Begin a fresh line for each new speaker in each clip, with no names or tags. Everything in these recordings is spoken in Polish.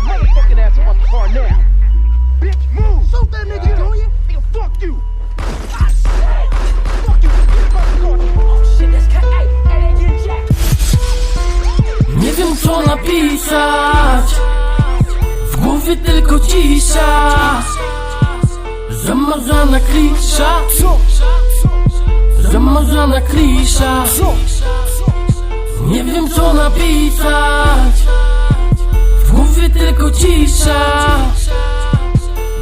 motherfucking ass about the car now. Bitch, move! Shoot that nigga, do you? Nigga, fuck you! I said, fuck you! Get about the car. Oh shit, that's cut. Hey, hey, they getting jacked.
Nie wiem co napisać W głowie tylko cisza Zamazana klisza Zamazana klisza Nie wiem co napisać Głowie tylko cisza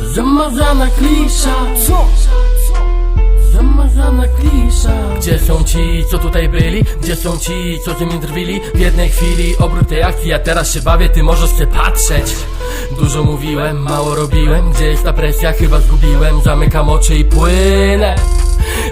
Zamazana klisza Zamazana klisza Gdzie są ci, co tutaj byli? Gdzie są ci, co z nimi drwili? W jednej chwili obrót tej akcji, ja teraz się bawię, ty możesz się patrzeć Dużo mówiłem, mało robiłem Gdzie jest ta presja? Chyba zgubiłem Zamykam oczy i płynę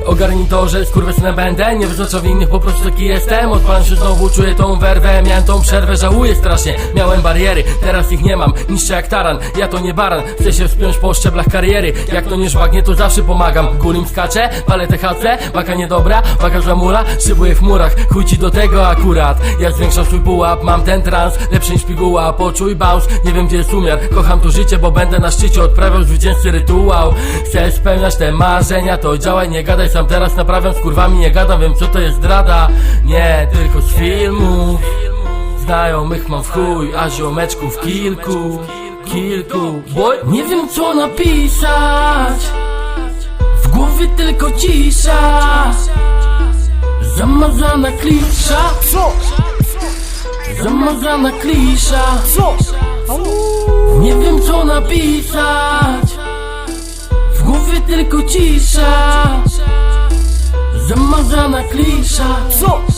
Ogarnij to, że skurwysynem będę Nie wyznacza winnych, po prostu taki jestem. Odpalam się znowu, czuję tą werwę. Miałem tą przerwę, żałuję strasznie. Miałem bariery, teraz ich nie mam. Niszczę jak taran, ja to nie baran. Chcę się wspiąć po szczeblach kariery. Jak to nie żwagnie, to zawsze pomagam. Kulim skaczę, palę THC Baka niedobra, baka żamula Szybuję w murach, chuj ci do tego akurat. Ja zwiększam swój pułap, mam ten trans. Lepszy niż piguła, poczuj bounce Nie wiem gdzie jest umiar, kocham to życie Bo będę na szczycie. Odprawiał zwycięzcy rytuał. Chcę spełniać te marzenia To działaj, nie gadaj, sam teraz naprawiam Z kurwami nie gadam, wiem co to jest zdrada Nie, tylko z filmów. Znajomych mam w chuj, a ziomeczków kilku Kilku, boy Nie wiem co napisać. W głowie tylko cisza. Zamazana klisza. Zamazana klisza. Nie wiem co napisać. W głowie tylko cisza Zamazana klisza. Zamazana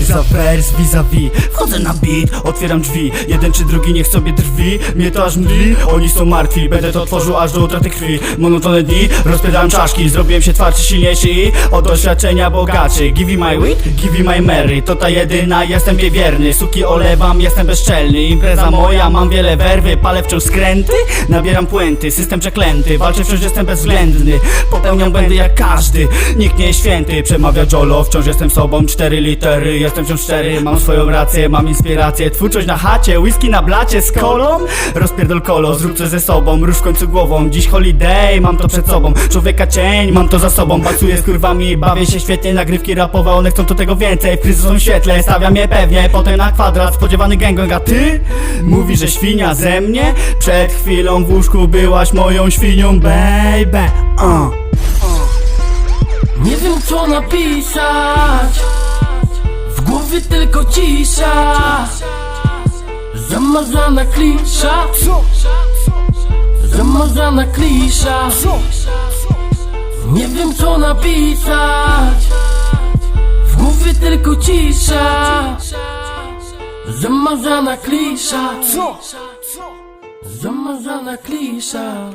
Za wers, vis-a-vis. Wchodzę na beat, otwieram drzwi. Jeden czy drugi niech sobie drwi. Mnie to aż mdli, oni są martwi Będę to tworzył aż do utraty krwi. Monotone dni, rozpędzałem czaszki. Zrobiłem się twardszy, silniejszy i od doświadczenia bogaczy Give me my weed, give me my Mary. To ta jedyna, jestem jej wierny Suki olewam, jestem bezczelny. Impreza moja, mam wiele werwy. Palę wciąż skręty, nabieram puenty. System przeklęty, walczę wciąż jestem bezwzględny. Popełniam błędy jak każdy Nikt nie jest święty, przemawia Jolo Wciąż jestem sobą, cztery litery Jestem wciąż szczery, mam swoją rację Mam inspirację, twórczość na chacie Whisky na blacie z kolą? Rozpierdol kolo, zrób coś ze sobą Rusz w końcu głową, dziś holiday Mam to przed sobą, człowieka cień Mam to za sobą, pracuję z kurwami Bawię się świetnie, nagrywki rapowe One chcą tu tego więcej, w kryzysowym świetle Stawiam je pewnie, potem na kwadrat. Spodziewany gangang, a ty? Mówisz, że świnia ze mnie? Przed chwilą w łóżku byłaś moją świnią, baby uh.
Nie wiem co napisać głowie tylko cisza. Zamazana klisza. Zamazana klisza. Nie wiem co napisać. W głowie tylko cisza. Zamazana klisza. Zamazana klisza